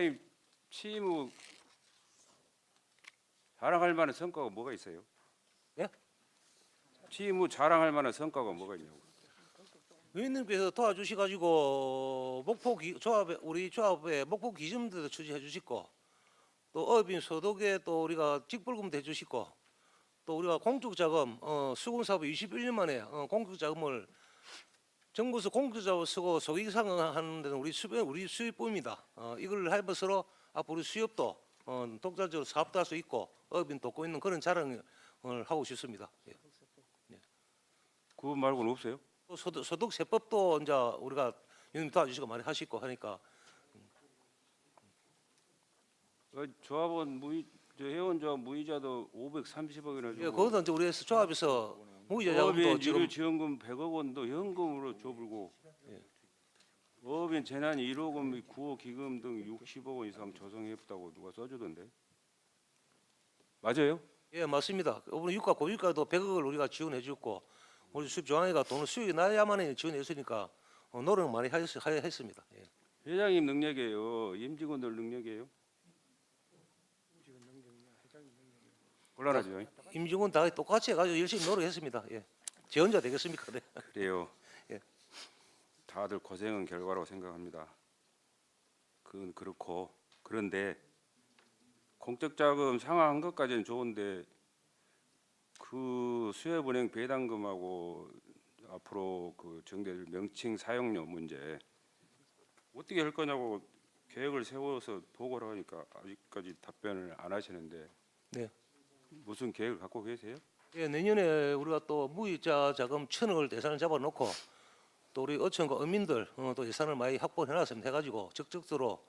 회장님 취임 후 자랑할 만한 성과가 뭐가 있어요? 예? 취임 후 자랑할 만한 성과가 뭐가 있냐고. 의원님께서 도와주시 가지고 목포 기, 조합에 우리 조합에 목포 기준도 추진해 주시고 또 어빈 소득에 또 우리가 직불금도 해주시고 또 우리가 공적 자금 어, 수공 사업 21년 만에 어, 공적 자금을 정부에서 공적 자금 쓰고 소득 상하는 데는 우리 수입 우리 수입부입니다. 어, 이걸 하면서 앞으로 수협도 어, 독자적으로 사업도 할 수 있고 어빈 돕고 있는 그런 자랑을 하고 싶습니다. 예. 그거 말고는 없어요? 또 소득, 소득 세법도 이제 우리가 형님 도와주시고 많이 하시고 하니까 어, 조합원 무이 저 회원 조합 무이자도 530억이나 주고 예, 그것도 이제 우리 조합에서 자금도 어업인 지금 유료 지원금 100억 원도 현금으로 줘불고 예. 어업인 재난 1호금 구호 기금 등 60억 원 이상 조성했다고 누가 써주던데 맞아요? 예 맞습니다. 이번에 유가 고유가도 100억을 우리가 지원해 줬고 우리 수입 중앙회가 돈을 수익이 나야만 지원했으니까 어, 노력 많이 하였, 했습니다. 예. 회장님 능력이에요 임직원들 능력이에요 곤란하죠 임직원 다 똑같이 해가지고 열심히 노력했습니다. 예. 제 혼자 되겠습니까? 네. 그래요 예. 다들 고생한 결과라고 생각합니다 그건 그렇고 그런데 공적 자금 상환한 것까지는 좋은데 그 수협은행 배당금하고 앞으로 그 정될 명칭 사용료 문제 어떻게 할 거냐고 계획을 세워서 보고를 하니까 아직까지 답변을 안 하시는데 네. 무슨 계획을 갖고 계세요? 예, 내년에 우리가 또 무이자 자금 천억을 대상을 잡아놓고 또 우리 어촌과 어민들 어, 또 예산을 많이 확보해 놨습니다. 해가지고 적극적으로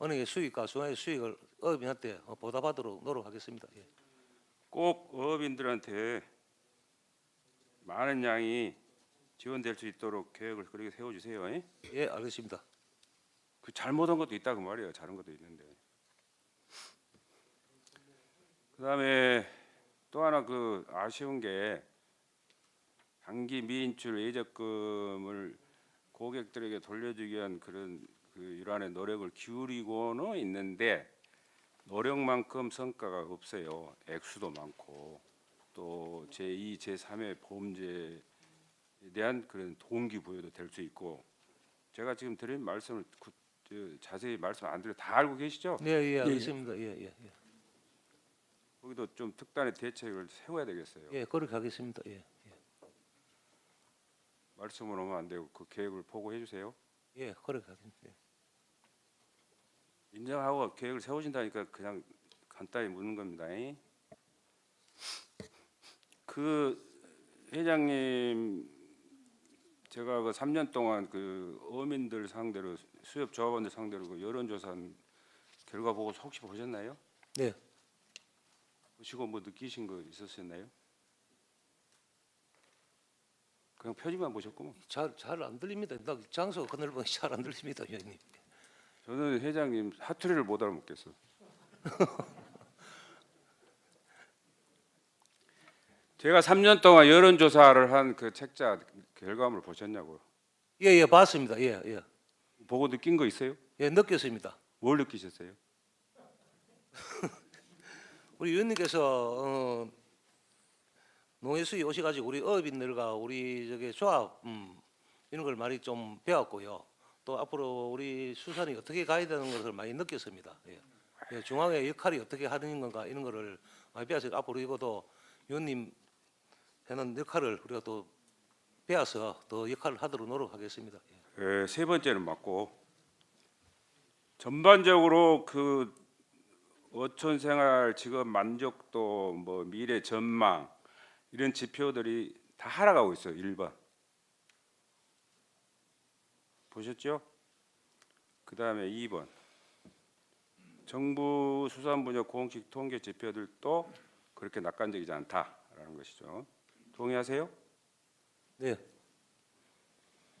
은행의 수익과 중앙의 수익을 어민한테 어, 보답하도록 노력하겠습니다. 예. 꼭 어업인들한테 많은 양이 지원될 수 있도록 계획을 그렇게 세워주세요. 예? 예, 알겠습니다. 그 잘못한 것도 있다고 말이에요. 잘한 것도 있는데. 그다음에 또 하나 그 아쉬운 게 단기 미인출 예적금을 고객들에게 돌려주기 위한 그런 그 일환의 노력을 기울이고는 있는데 노력만큼 성과가 없어요. 액수도 많고 또 제2, 제3의 보험제에 대한 그런 동기부여도 될 수 있고 제가 지금 드린 말씀을 구- 저, 자세히 말씀 안 드려 다 알고 계시죠? 네, 예, 알겠습니다. 예, 예, 예. 거기도 좀 특단의 대책을 세워야 되겠어요. 예, 그렇게 하겠습니다. 예, 말씀은 오면 안 되고 그 계획을 보고해 주세요. 예, 그렇게 하겠습니다. 예. 인정하고 계획을 세우신다니까 그냥 간단히 묻는 겁니다. 잉? 그 회장님 제가 그 3년 동안 그 어민들 상대로 수협 조합원들 상대로 그 여론조사한 결과 보고 혹시 보셨나요? 네, 보시고 뭐 느끼신 거 있었었나요? 그냥 표지만 보셨구만. 잘잘 안 들립니다. 나 장소가 그늘보니 잘안 들립니다, 위원님. 저는 회장님 사투리를 못 알아먹겠어. 제가 3년 동안 여론 조사를 한 그 책자 결과물 보셨냐고요? 예, 예, 봤습니다. 예, 예, 보고 느낀 거 있어요? 예, 느꼈습니다. 뭘 느끼셨어요? 우리 위원님께서 어, 농해수에 오셔가지고 우리 어업인들과 우리 저기 조합 음, 이런 걸 많이 좀 배웠고요. 또 앞으로 우리 수산이 어떻게 가야 되는 것을 많이 느꼈습니다. 예. 예, 중앙의 역할이 어떻게 하는 건가 이런 거를 많이 배워서 앞으로 이것도 위원님 하는 역할을 우리가 또 배워서 더 역할을 하도록 노력하겠습니다. 예. 예, 세 번째는 맞고 전반적으로 그 어촌 생활 직업 만족도 뭐 미래 전망 이런 지표들이 다 하락하고 있어요. 1번 보셨죠? 그 다음에 2번 정부 수산부녀 공식 통계 지표들도 그렇게 낙관적이지 않다라는 것이죠. 동의하세요? 네,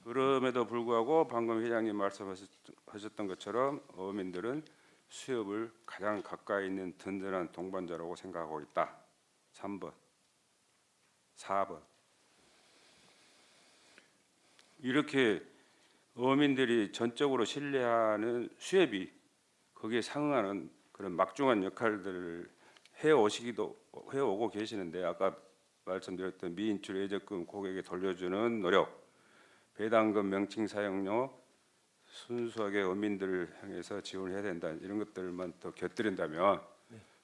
그럼에도 불구하고 방금 회장님 말씀하셨던 것처럼 어민들은 수협을 가장 가까이 있는 든든한 동반자라고 생각하고 있다. 3번, 4번. 이렇게 어민들이 전적으로 신뢰하는 수협이 거기에 상응하는 그런 막중한 역할들을 해 오시기도 해 오고 계시는데 아까 말씀드렸던 미인출 예적금 고객에 돌려주는 노력, 배당금 명칭 사용료 순수하게 어민들을 향해서 지원을 해야 된다 이런 것들만 더 곁들인다면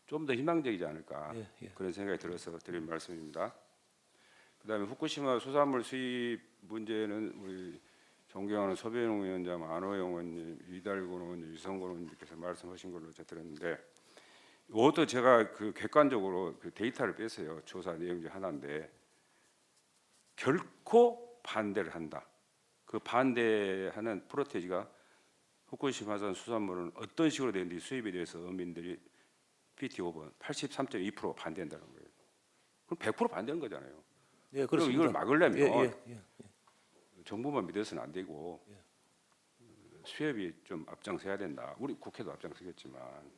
좀더 희망적이지 않을까 예, 예. 그런 생각이 들어서 드린 말씀입니다. 그다음에 후쿠시마 수산물 수입 문제는 우리 존경하는 서배용 위원장, 안호영 의원님, 이달곤 의원님, 유성곤 의원님께서 말씀하신 걸로 제가 들었는데 이것도 제가 그 객관적으로 그 데이터를 뺐어요. 조사 내용 중 하나인데 결코 반대를 한다. 그 반대하는 프로테지가 후쿠시마 산 수산물은 어떤 식으로 되는지 수입에 대해서 어민들이 PT 5번 83.2% 반대한다는 거예요. 그럼 100% 반대하는 거잖아요. 예, 그럼. 이걸 막으려면 예, 예, 예. 정부만 믿어서는 안 되고 수협이 좀 앞장서야 된다. 우리 국회도 앞장서겠지만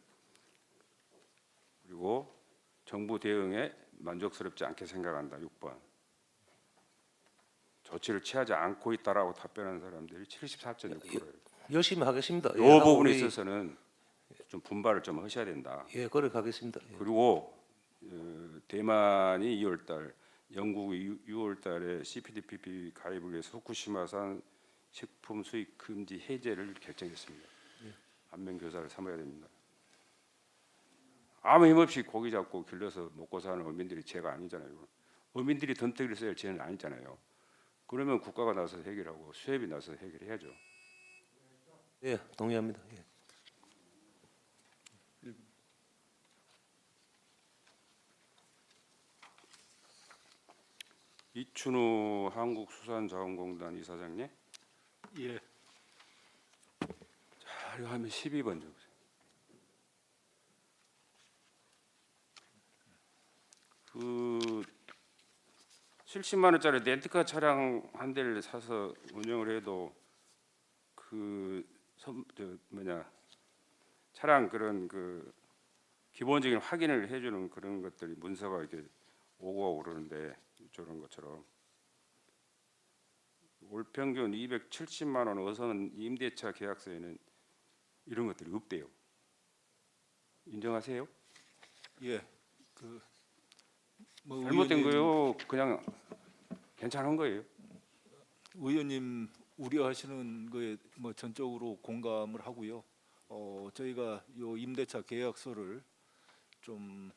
그리고 정부 대응에 만족스럽지 않게 생각한다. 6번 조치를 취하지 않고 있다라고 답변한 사람들이 74.6%예요. 열심히 하겠습니다. 이 예, 부분에 우리- 있어서는 좀 분발을 좀 하셔야 된다. 예, 그래 가겠습니다. 예. 그리고 어, 대만이 2월달, 영국이 6월달에 CPTPP 가입을 위해서 후쿠시마산 식품 수입 금지 해제를 결정했습니다. 안면 교사를 삼아야 됩니다. 아무 힘 없이 고기 잡고 길러서 먹고 사는 어민들이 죄가 아니잖아요. 어민들이 덤태기를 써야 할 죄는 아니잖아요. 그러면 국가가 나서 해결하고 수협이 나서 해결해야죠. 예, 동의합니다. 예. 이춘우 한국수산자원공단 이사장님. 예, 자, 이거 하면 12번 좀. 그 70만 원짜리 렌트카 차량 한 대를 사서 운영을 해도 그 뭐냐 차량 그런 그 기본적인 확인을 해주는 그런 것들이 문서가 이렇게 오고 그러는데 저런 것처럼 올 평균 270만 원 어선 임대차 계약서에는 이런 것들이 없대요. 인정하세요? 예, 그 뭐 잘못된 의원님- 거요. 그냥 괜찮은 거예요. 의원님 우려하시는 거에 뭐 전적으로 공감을 하고요. 어, 저희가 요 임대차 계약서를 좀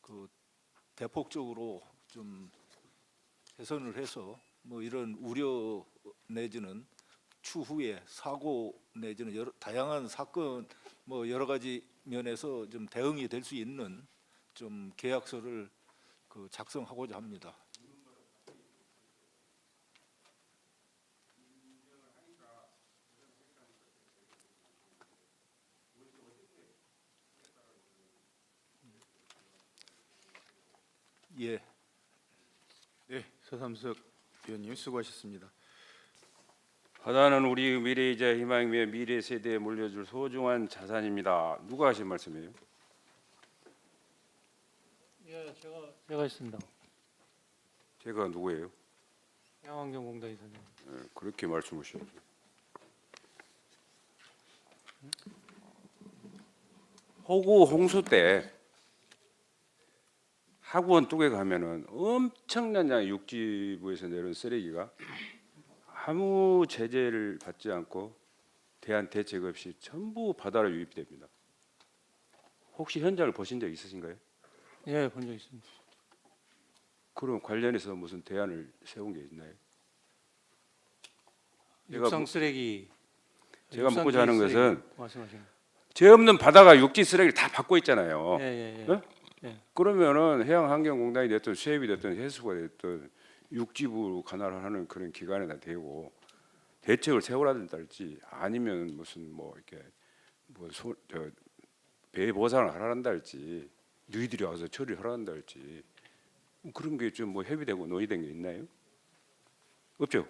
그 대폭적으로 좀 개선을 해서 뭐 이런 우려 내지는 추후에 사고 내지는 여러 다양한 사건 뭐 여러 가지 면에서 좀 대응이 될 수 있는 좀 계약서를 그 작성하고자 합니다. 예. 네, 서삼석 의원님 수고하셨습니다. 바다는 우리 미래이자 희망이며 미래 세대에 물려줄 소중한 자산입니다. 누가 하신 말씀이에요? 예, 제가 했습니다. 제가 누구예요? 양환경공단 이사님. 예, 그렇게 말씀하셔야죠. 호구 홍수 때 학원 뚝에 가면은 엄청난 양 육지부에서 내려온 쓰레기가 아무 제재를 받지 않고 대한 대책 없이 전부 바다로 유입됩니다. 혹시 현장을 보신 적 있으신가요? 예, 본 적 있습니다. 그럼 관련해서 무슨 대안을 세운 게 있나요? 제가 육상 뭐- 쓰레기. 제가 육상 묻고자 하는 쓰레기 것은. 죄 없는 바다가 육지 쓰레기를 다 받고 있잖아요. 예, 예, 예. 어? 그러면은 해양환경공단이 됐든 수협이 됐든 해수가 됐든 육지부 관할을 하는 그런 기관에다 대고 대책을 된다할지 아니면 무슨 뭐 이렇게 뭐배 보상을 할지 너희들이 와서 뭐 그런 게 좀 뭐 협의되고 논의된 게 있나요? 없죠.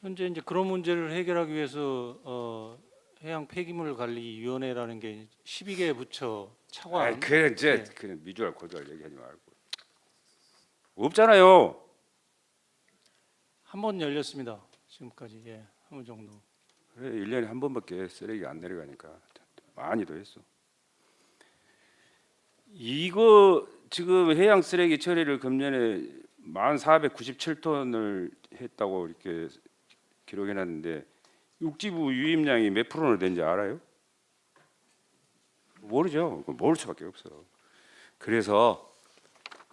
현재 이제 그런 문제를 해결하기 위해서 어, 해양 폐기물 관리 위원회라는 게 12개 부처 차관 아, 그 이제 네. 그냥 미주알 고주알 얘기하지 말고 없잖아요. 한 번 열렸습니다. 지금까지 예, 한 번 정도. 그래 1년에 한 번밖에 쓰레기 안 내려가니까 많이도 했어. 이거 지금 해양 쓰레기 처리를 금년에 1497톤을 했다고 이렇게 기록해 놨는데 육지부 유입량이 몇 프로나 된지 알아요? 모르죠. 모를 수밖에 없어. 그래서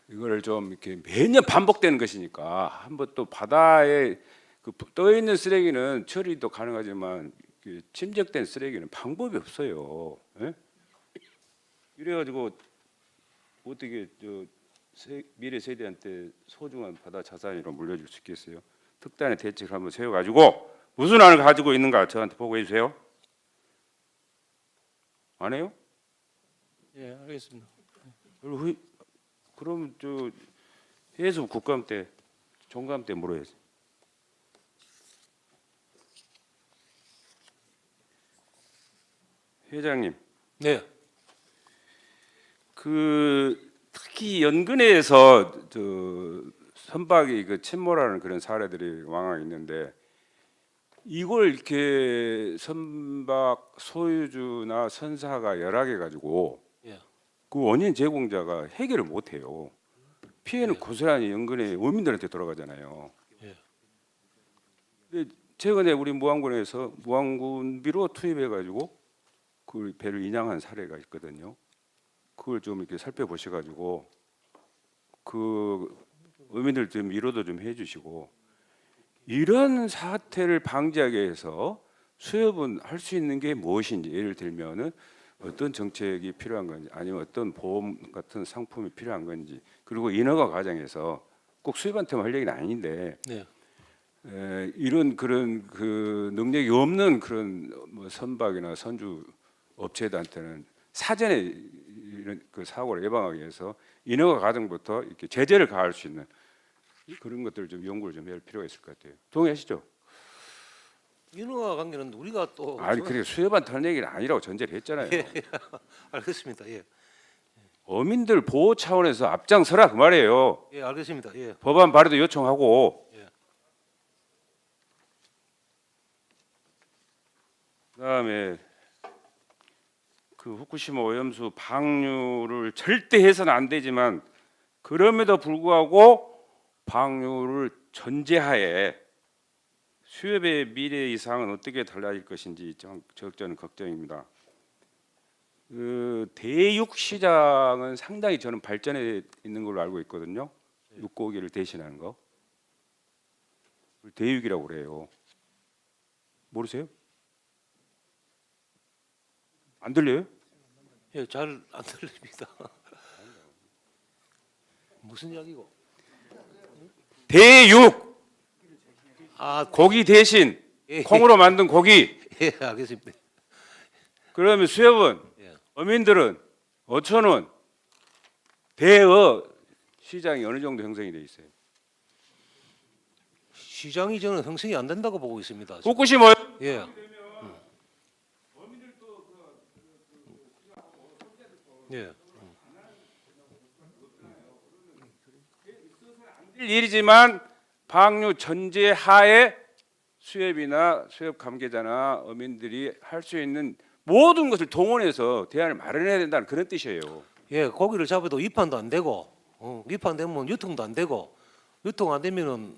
이거를 좀 이렇게 매년 반복되는 것이니까 한번 또 바다에 그 떠 있는 쓰레기는 처리도 가능하지만 그 침적된 쓰레기는 방법이 없어요. 예? 이래가지고 어떻게 저 세- 미래 세대한테 소중한 바다 자산으로 물려줄 수 있겠어요? 특단의 대책을 한번 세워가지고 무슨 안을 가지고 있는가 저한테 보고해 주세요. 안 해요? 예, 알겠습니다. 그럼 저 해수 국감 때 종감 때 물어야지. 회장님, 네. 그 특히 연근에서 저 선박이 그 침몰하는 그런 사례들이 왕왕 있는데 이걸 이렇게 선박 소유주나 선사가 열악해 가지고 예. 그 원인 제공자가 해결을 못 해요. 피해는 예. 고스란히 연근의 어민들한테 돌아가잖아요. 예. 근데 최근에 우리 무안군에서 무안군비로 투입해 가지고 그 배를 인양한 사례가 있거든요. 그걸 좀 이렇게 살펴보셔 가지고 그 어민들 좀 위로도 좀 해주시고 이런 사태를 방지하기 위해서 수협은 할 수 있는 게 무엇인지 예를 들면은 어떤 정책이 필요한 건지 아니면 어떤 보험 같은 상품이 필요한 건지 그리고 인허가 과정에서 꼭 수협한테만 할 얘기는 아닌데 네. 에, 이런 그런 그 능력이 없는 그런 뭐 선박이나 선주 업체들한테는 사전에 이런 그 사고를 예방하기 위해서 인허가 과정부터 이렇게 제재를 가할 수 있는 그런 것들을 좀 연구를 좀할 필요가 있을 것 같아요. 동의하시죠? 인허가 관계는 우리가 또 아니 그게 수협한테 하는 얘기는 아니라고 전제를 했잖아요. 알겠습니다. 예. 어민들 보호 차원에서 앞장서라 그 말이에요. 예, 알겠습니다. 예. 법안 발의도 요청하고 예. 그다음에 그 후쿠시마 오염수 방류를 절대 해서는 안 되지만 그럼에도 불구하고 방류를 전제하에 수협의 미래 이상은 어떻게 달라질 것인지 좀 적잖은 걱정입니다. 그 대육 시장은 상당히 저는 발전해 있는 걸로 알고 있거든요. 육고기를 대신하는 거. 대육이라고 그래요. 모르세요? 안 들려요? 예, 잘 안 들립니다. 무슨 이야기고? 대육 아, 고기 대신 예, 콩으로 만든 고기. 예, 알겠습니다. 그러면 수협은 예. 어민들은 어촌은 대어 시장이 어느 정도 형성이 돼 있어요. 시장이 저는 형성이 안 된다고 보고 있습니다. 지금. 후쿠시마 예. 예. 일이지만 방류 전제 하에 수협이나 수협 관계자나 어민들이 할 수 있는 모든 것을 동원해서 대안을 마련해야 된다는 그런 뜻이에요. 예, 고기를 잡아도 위판도 안 되고, 어, 위판되면 유통도 안 되고, 유통 안 되면은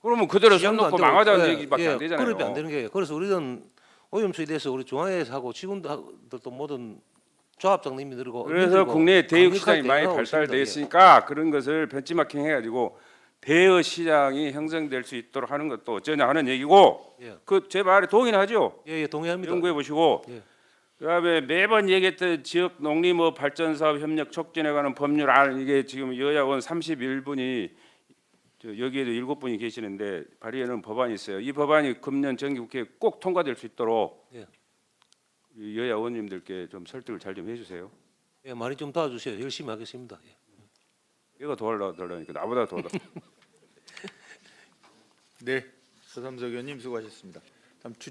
그러면 그대로 손 놓고 망하자는 예, 얘기밖에 예, 안 되잖아요. 그룹이 안 되는 게 그래서 우리는 오염수에 대해서 우리 중앙회에서 하고 직원들도 모든 조합장님이 들고 그래서 국내 강력하게 시장이 많이 발달돼. 있으니까 그런 것을 벤치마킹 해가지고 대여 시장이 형성될 수 있도록 하는 것도 어쩌냐 하는 얘기고 예. 그제 말에 동의하죠. 예, 예, 동의합니다. 연구해 보시고 예. 그다음에 매번 얘기했던 지역 농림업 발전 사업 협력 촉진에 관한 법률 안 이게 지금 여야원 31분이 저 여기에도 일곱 분이 계시는데 발의하는 법안이 있어요. 이 법안이 금년 정기국회에 꼭 통과될 수 있도록 예. 이 여야 의원님들께 좀 설득을 잘 좀 해주세요. 예, 많이 좀 도와주세요. 열심히 하겠습니다. 예. 얘가 도와달라니까 나보다 더 네, 서삼석 의원님 수고하셨습니다. 다음 주